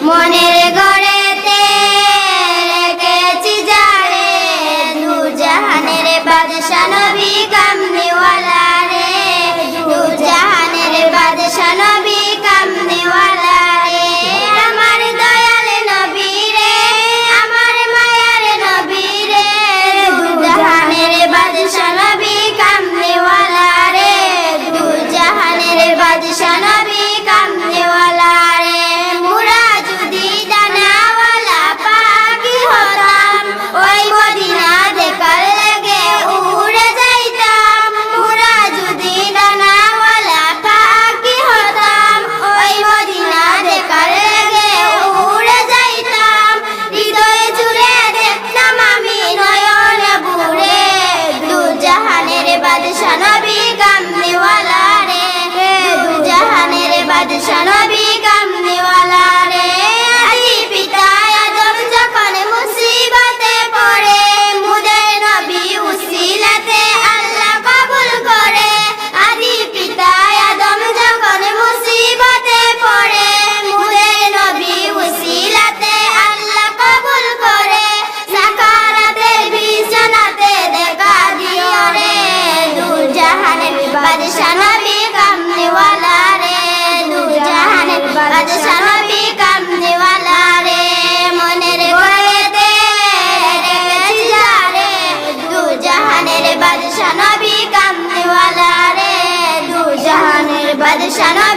মনের গা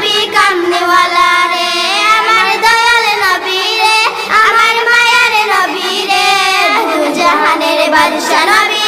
নবী কামনেওয়ালা রে আমার দয়াল নবী রে আমার মায়ার নবী রে জাহানের বাদশা নবী